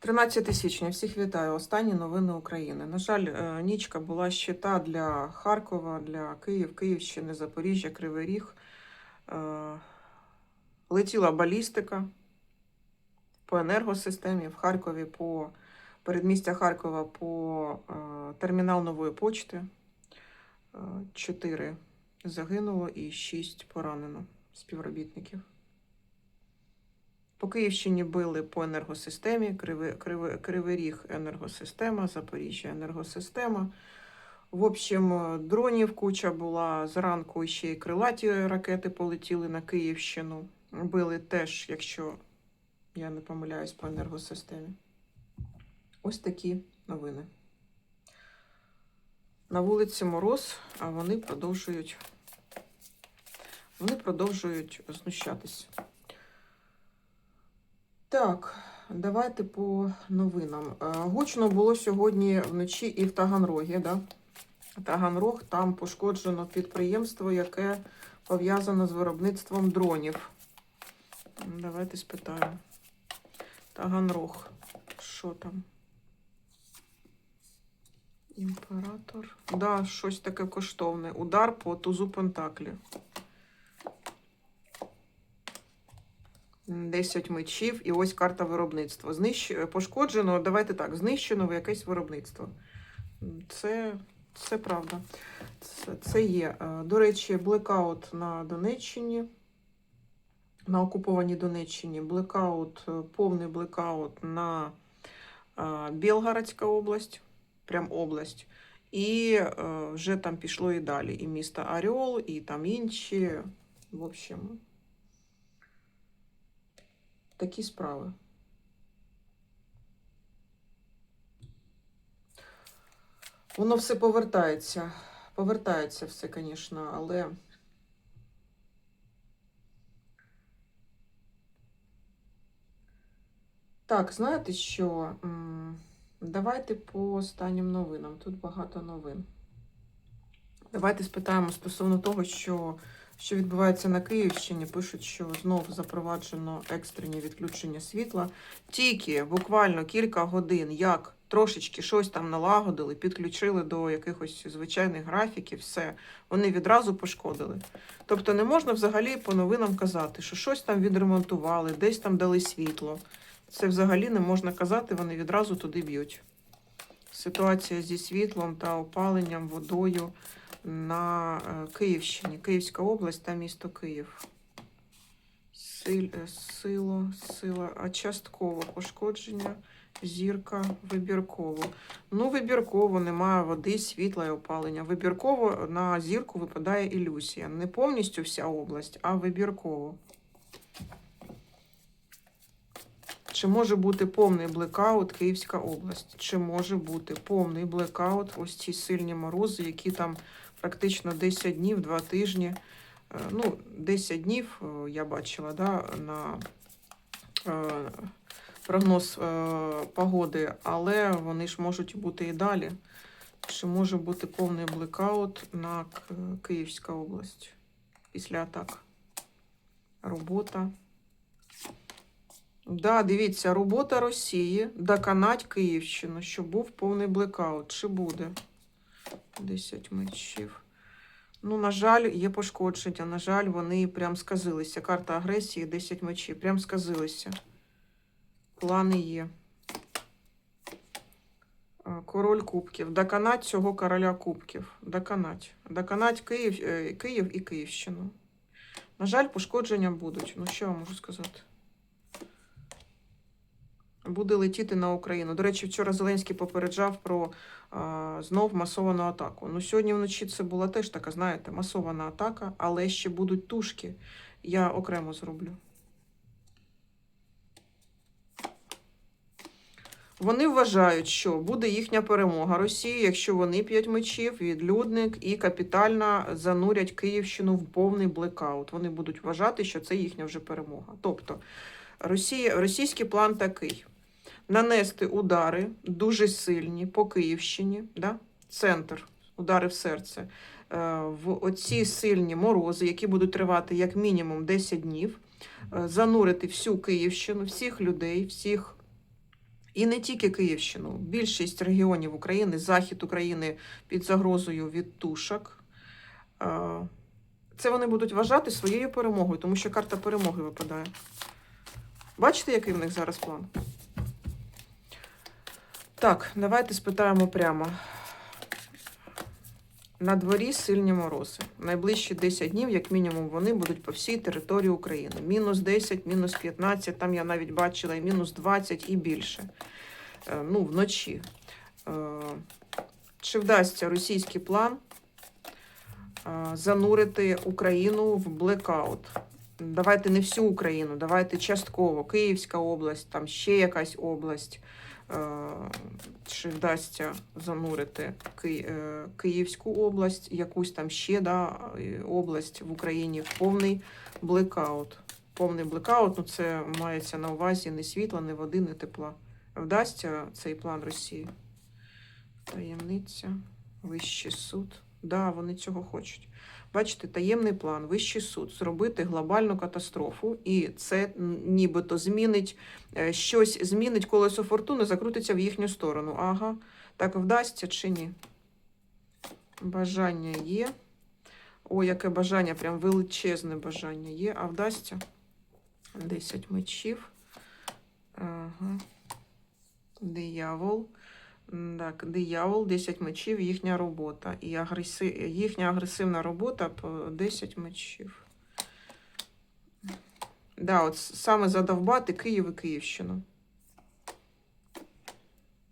13 січня. Всіх вітаю. Останні новини України. На жаль, е, нічка була ще та для Харкова, для Київ, Київщини, Запоріжжя, Кривий Ріг. Е, Летіла балістика по енергосистемі в Харкові, по передмістя Харкова по е, термінал нової почти. Чотири загинуло і шість поранено співробітників. По Київщині били по енергосистемі, Кривий, Ріг енергосистема, Запоріжжя енергосистема. В общем, е, дронів куча була зранку ще й крилаті ракети полетіли на Київщину. Били теж, якщо я не помиляюсь, по енергосистемі. Ось такі новини. На вулиці Мороз, а вони продовжують, вони продовжують знущатись. Так, давайте по новинам. Е, Гучно було сьогодні вночі і в Таганрогі. Да? Таганрог там пошкоджено підприємство, яке пов'язано з виробництвом дронів. Давайте спитаємо. Таганрог. Що там? Імператор. Да, щось таке коштовне. Удар по тузу Пентаклі. 10 мечів і ось карта виробництва. Знищ... Пошкоджено, давайте так, знищено якесь виробництво. Це, це правда. Це, це є. Е, До речі, блекаут на Донеччині. На окупованій Донеччині блекаут, е, повний блекаут на е, Білгородська область, прям область. І е, вже там пішло і далі. І місто Оріол, і там інші. В общем, такі справи. Воно все повертається. Повертається все, звісно, але. Так, знаєте що? Давайте по останнім новинам. Тут багато новин. Давайте спитаємо стосовно того, що, що відбувається на Київщині. Пишуть, що знов запроваджено екстрені відключення світла. Тільки буквально кілька годин, як трошечки щось там налагодили, підключили до якихось звичайних графіків, все, вони відразу пошкодили. Тобто не можна взагалі по новинам казати, що щось там відремонтували, десь там дали світло. Це взагалі не можна казати, вони відразу туди б'ють. Ситуація зі світлом та опаленням водою на е, Київщині. Київська область та місто Київ. Силь, е, сила, а частково пошкодження, зірка, вибірково. Ну, вибірково немає води, світла і опалення. Вибірково на зірку випадає ілюзія. Не повністю вся область, а вибірково. Чи може бути повний блекаут Київська область? Чи може бути повний блекаут, ось ці сильні морози, які там практично 10 днів, 2 тижні. Е, Ну, 10 днів е, я бачила да, на е, прогноз погоди, але вони ж можуть бути і далі. Чи може бути повний блекаут на Київська область після атак? Робота. Да, дивіться, робота Росії доконать Київщину, щоб був повний блекаут. Чи буде? 10 мечів. Ну, на жаль, є пошкодження. На жаль, вони прям сказилися. Карта агресії, 10 мечів. Прям сказилися. Плани є. Король кубків. Доконать цього короля кубків. Доконать. Доконать Київ, е, Київ і Київщину. На жаль, пошкодження будуть. Ну, що я можу сказати? Буде летіти на Україну. До речі, вчора Зеленський попереджав про а, знов масовану атаку. Ну, сьогодні вночі це була теж така, знаєте, масована атака, але ще будуть тушки. Я окремо зроблю. Вони вважають, що буде їхня перемога Росії, якщо вони п'ять мечів, відлюдник і капітально занурять Київщину в повний блекаут. Вони будуть вважати, що це їхня вже перемога. Тобто Росія, російський план такий: нанести удари дуже сильні по Київщині, да? центр, удари в серце, е, в оці сильні морози, які будуть тривати як мінімум 10 днів, е, занурити всю Київщину, всіх людей, всіх І не тільки Київщину, більшість регіонів України, захід України під загрозою від тушок. Е, Це вони будуть вважати своєю перемогою, тому що карта перемоги випадає. Бачите, який в них зараз план? Так, давайте спитаємо прямо. На дворі сильні морози. Найближчі 10 днів, як мінімум, вони будуть по всій території України. Мінус 10, мінус 15, там я навіть бачила і мінус 20 і більше. Е, Ну, вночі. Е, Чи вдасться російський план е, занурити Україну в блекаут? Давайте не всю Україну, давайте частково. Київська область, там ще якась область. Е, Чи вдасться занурити е, Київську область, якусь там ще да, область в Україні в повний блекаут. Повний блекаут, ну це мається на увазі не світла, не води, не тепла. Вдасться цей план Росії? Таємниця, Вищий суд. Да, вони цього хочуть. Бачите, таємний план, Вищий суд зробити глобальну катастрофу, і це нібито змінить е, щось, змінить колесо фортуни, закрутиться в їхню сторону. Ага, так вдасться чи ні? Бажання є. О, яке бажання, прям величезне бажання є. А вдасться? 10 мечів. Ага. Диявол. Так, диявол, 10 мечів, їхня робота. І агреси... їхня агресивна робота по 10 мечів. Да, от саме задовбати Київ і Київщину.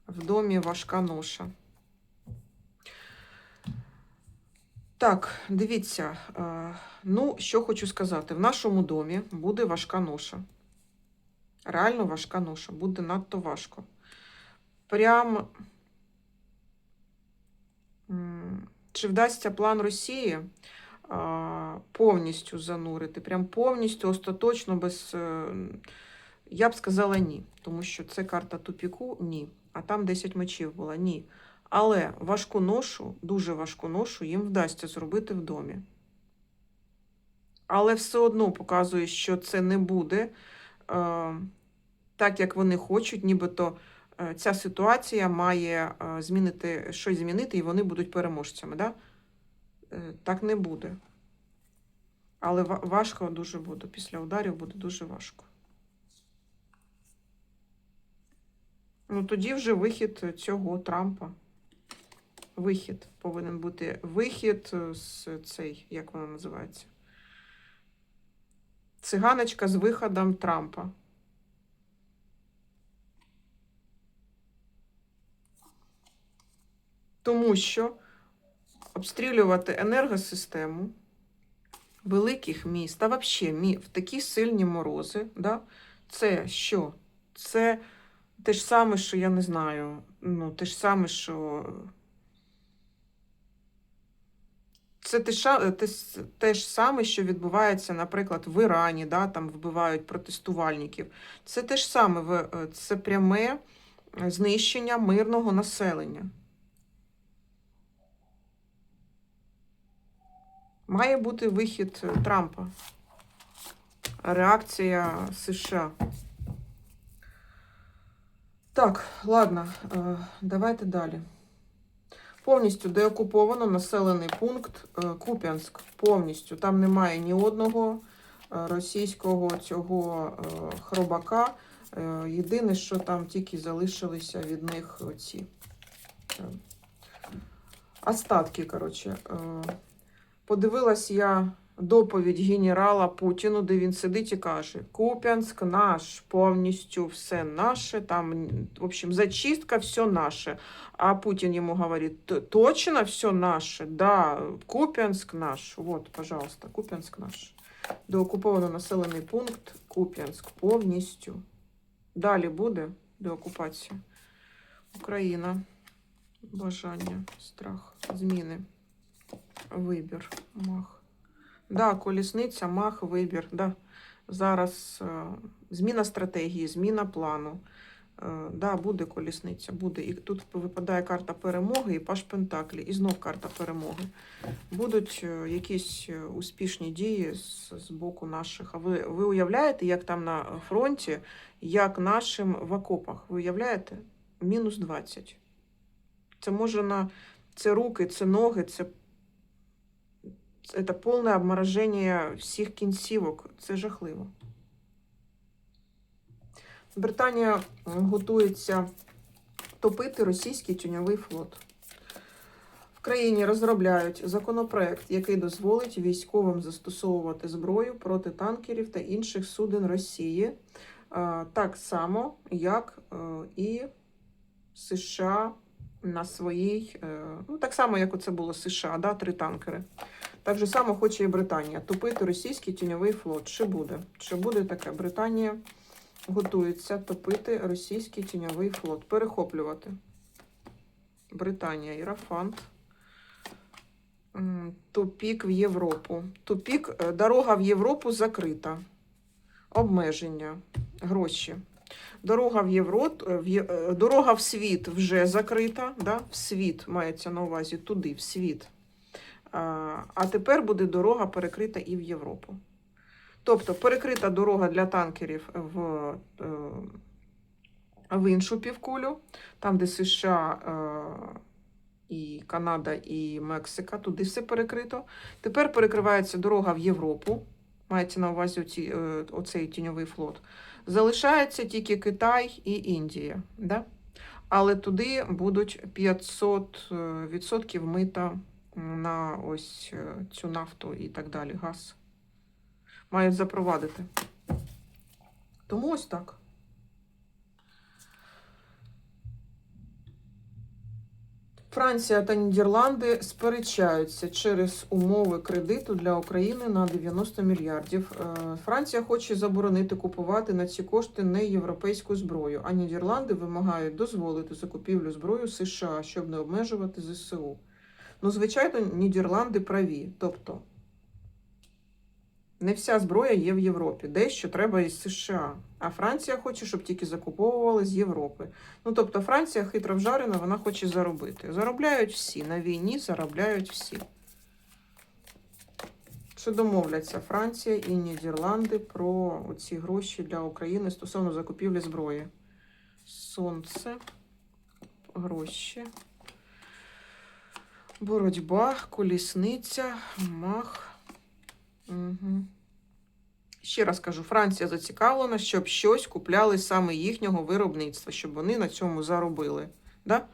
В домі важка ноша. Так, дивіться. е, Ну, що хочу сказати. В нашому домі буде важка ноша. Реально важка ноша. Буде надто важко. Прям. Чи вдасться план Росії повністю занурити? Прям повністю, остаточно, без. е, Я б сказала ні. Тому що це карта тупіку ні. А там 10 мечів була ні. Але важку ношу, дуже важку ношу їм вдасться зробити в домі. Але все одно показує, що це не буде е, так, як вони хочуть, нібито ця ситуація має е, змінити щось змінити, і вони будуть переможцями. Да? Е, так не буде. Але важко дуже буде. Після ударів буде дуже важко. Ну, тоді вже вихід цього Трампа. Вихід повинен бути вихід з цей, як воно називається? Циганочка з виходом Трампа. Тому що обстрілювати енергосистему великих міст, та взагалі в такі сильні морози, да, це що? Це те ж саме, що я не знаю, ну, те ж саме, що. Це те, те, те ж саме, що відбувається, наприклад, в Ірані, да, там вбивають протестувальників. Це те ж саме, е, це пряме е, знищення мирного населення. Має бути вихід е, Трампа. Реакція США. Так, ладно, е, давайте далі. Повністю деокуповано населений пункт е, Куп'янськ. Повністю. Там немає ні одного російського цього хробака. Єдине, що там тільки залишилися від них ці е, остатки, коротше. Подивилась я доповідь генерала Путіну, де він сидить і каже: Куп'янськ наш, повністю все наше, там, в общем, зачистка, все наше. А Путин ему говорит, «Т- точно все наше? Да, Куп'янськ наш. Вот, пожалуйста, Куп'янськ наш. Деокуповано населений пункт Куп'янськ повністю. Далі буде деокупація. Україна. Бажання, страх, зміни. Вибір, мах. Да, колісниця, мах, вибір. Да. Зараз е, зміна стратегії, зміна плану. Е, Да, буде колісниця, буде. І тут випадає карта перемоги і паш Пентаклі, і знов карта перемоги. Будуть е, якісь успішні дії з, з боку наших. А ви, ви уявляєте, як там на фронті, як нашим в окопах? Ви уявляєте? Мінус 20. Це може на це руки, це ноги, це, це повне обмороження всіх кінцівок. Це жахливо. Британія готується топити російський тюньовий флот. В країні розробляють законопроект, який дозволить військовим застосовувати зброю проти танкерів та інших суден Росії, е, так само, як е, і США на своїй, е, ну так само, як оце було США, да, три танкери. Так же само хоче і Британія топити російський тіньовий флот. Чи буде? Чи буде таке? Британія готується топити російський тіньовий флот, перехоплювати. Британія, Ірафант. Тупік в Європу. Тупік, е, дорога в Європу закрита. Обмеження, гроші. Дорога в Європу, Є- е, дорога в світ вже закрита. Да? В світ мається на увазі туди, в світ. А, тепер буде дорога перекрита і в Європу. Тобто перекрита дорога для танкерів в, е, в іншу півкулю, там, де США, е, і Канада, і Мексика, туди все перекрито. Тепер перекривається дорога в Європу. Мається на увазі оці, е, оцей тіньовий флот. Залишається тільки Китай і Індія. Да? Але туди будуть 500% е, мита на ось е, цю нафту і так далі, газ. Мають запровадити. Тому ось так. Франція та Нідерланди сперечаються через умови кредиту для України на 90 мільярдів. Е, Франція хоче заборонити купувати на ці кошти не європейську зброю, а Нідерланди вимагають дозволити закупівлю зброю США, щоб не обмежувати ЗСУ. Ну, звичайно, Нідерланди праві. Тобто, не вся зброя є в Європі. Дещо треба із США. А Франція хоче, щоб тільки закуповували з Європи. Ну, тобто, Франція хитро вжарена, вона хоче заробити. Заробляють всі. На війні заробляють всі. Чи домовляться Франція і Нідерланди про ці гроші для України стосовно закупівлі зброї? Сонце, гроші. Боротьба, колісниця, мах. Угу. Ще раз кажу, Франція зацікавлена, щоб щось купляли саме їхнього виробництва, щоб вони на цьому заробили. Да?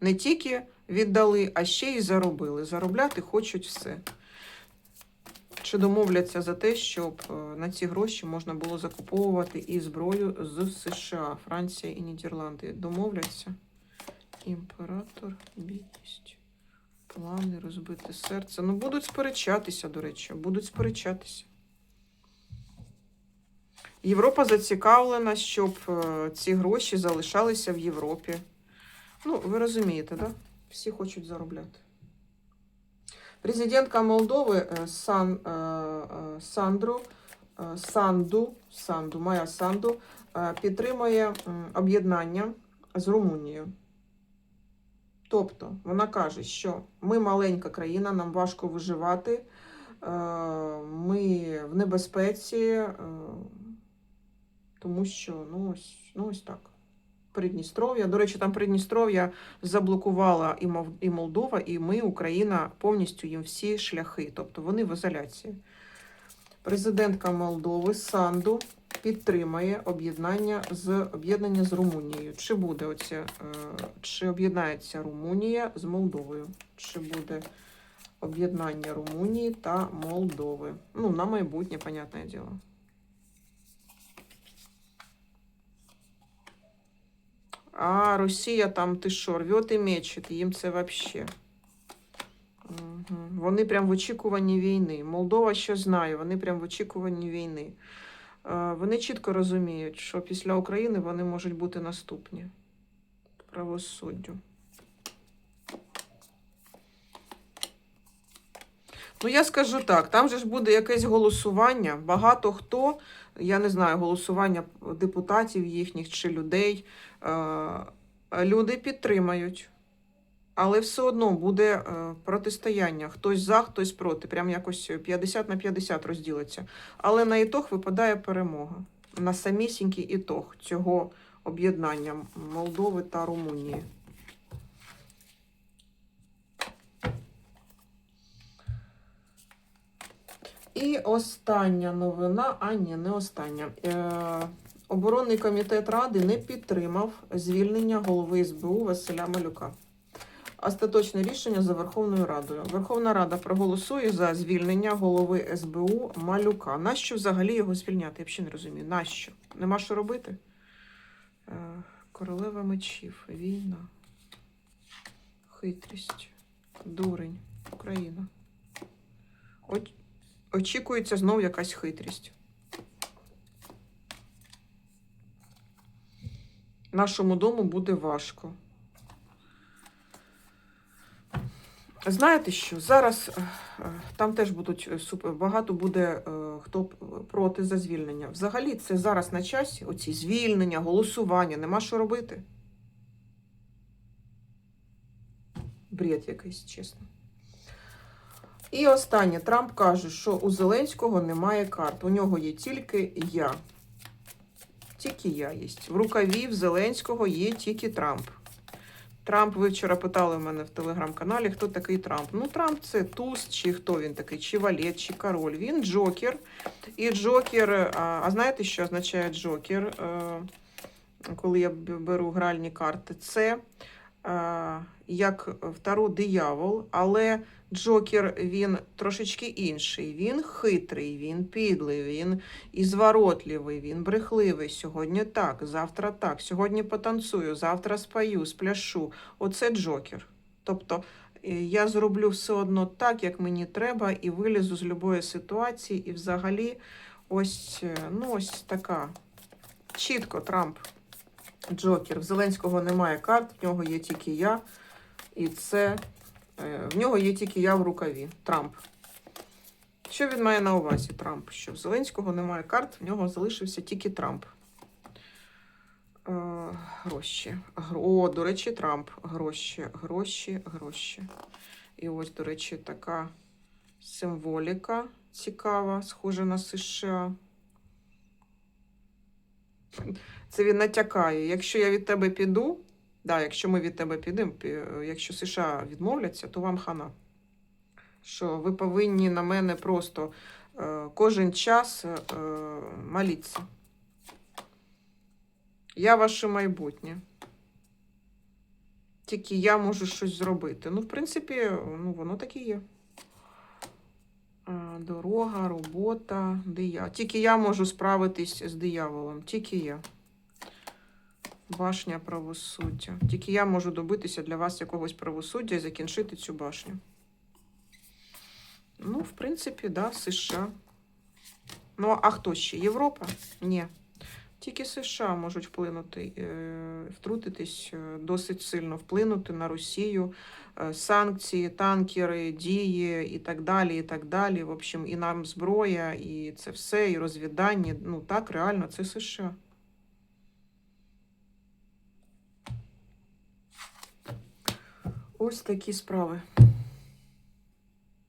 Не тільки віддали, а ще й заробили. Заробляти хочуть все. Чи домовляться за те, щоб е, на ці гроші можна було закуповувати і зброю з США, Франція і Нідерланди? Домовляться? Імператор, бідність, плани, розбите серце. Ну, будуть сперечатися, до речі, будуть сперечатися. Європа зацікавлена, щоб е, ці гроші залишалися в Європі. Ну, ви розумієте, да? Всі хочуть заробляти. Президентка Молдови е, Сан, е, Сандру, Санду, Санду, Майя Санду підтримує об'єднання з Румунією. Тобто вона каже, що ми маленька країна, нам важко виживати, е, ми в небезпеці, е, тому що ну ось, ну ось так. Придністров'я. До речі, там Придністров'я заблокувала і Молдова, і ми, Україна, повністю їм всі шляхи. Тобто вони в ізоляції. Президентка Молдови Санду підтримає об'єднання з об'єднання з Румунією. Чи буде оце, е, чи об'єднається Румунія з Молдовою? Чи буде об'єднання Румунії та Молдови? Ну, на майбутнє, понятне діло. А Росія там ти що, рвет і мечет, їм це вообще. Угу. Вони прям в очікуванні війни. Молдова ще знає, вони прям в очікуванні війни. Е, Вони чітко розуміють, що після України вони можуть бути наступні правосуддю. Ну, я скажу так, там же ж буде якесь голосування. Багато хто, я не знаю, голосування депутатів їхніх чи людей Е, люди підтримають. Але все одно буде е, протистояння. Хтось за, хтось проти. Прям якось 50 на 50 розділиться. Але на ітог випадає перемога. На самісінький ітог цього об'єднання Молдови та Румунії. І остання новина, а ні, не остання. Е, оборонний комітет Ради не підтримав звільнення голови СБУ Василя Малюка. Остаточне рішення за Верховною Радою. Верховна Рада проголосує за звільнення голови СБУ Малюка. Нащо взагалі його звільняти? Я взагалі не розумію. Нащо? Нема що робити? Е, Королева мечів, війна, хитрість, дурень, Україна. Очікується знов якась хитрість. Нашому дому буде важко. Знаєте що? Зараз е, е, там теж будуть е, багато буде хто проти за звільнення. Взагалі, це зараз на часі, оці звільнення, голосування, нема що робити. Бред якийсь, чесно. І останнє. Трамп каже, що у Зеленського немає карт. У нього є тільки я. Тільки я є. В рукаві в Зеленського є тільки Трамп. Трамп, ви вчора питали в мене в телеграм-каналі, хто такий Трамп. Ну, Трамп це туз, чи хто він такий, чи валет, чи король. Він Джокер. І Джокер, а, знаєте, що означає Джокер, е, коли я беру гральні карти? Це як второ диявол, але Джокер він трошечки інший. Він хитрий, він підлий, він і зворотливий, він брехливий. Сьогодні так, завтра так. Сьогодні потанцюю, завтра спою, спляшу. Оце Джокер. Тобто е, я зроблю все одно так, як мені треба, і вилізу з будь-якої ситуації. І взагалі, ось, е, ну, ось така. Чітко Трамп. Джокер. В Зеленського немає карт, в нього є тільки я. І це е, в нього є тільки я в рукаві. Трамп. Що він має на увазі, Трамп? Що в Зеленського немає карт, в нього залишився тільки Трамп. Е, гроші. О, до речі, Трамп. Гроші, гроші, гроші. І ось, до речі, така символіка цікава, схожа на США. Це він натякає. Якщо я від тебе піду, да, якщо ми від тебе підемо, якщо США відмовляться, то вам хана. Що ви повинні на мене просто е, кожен час е, молитися. Я ваше майбутнє. Тільки я можу щось зробити. Ну, в принципі, ну, воно так і є. Дорога, робота, диявол. Тільки я можу справитись з дияволом. Тільки я. Башня правосуддя. Тільки я можу добитися для вас якогось правосуддя і закінчити цю башню. Ну, в принципі, да, США. Ну, а хто ще? Європа? Ні. Тільки США можуть вплинути, е, втрутитись е, досить сильно, вплинути на Росію, е, санкції, танкери, дії і так далі. і так далі. В общем, і нам зброя, і це все, і розвідання. Ну так, реально, це США. Ось такі справи.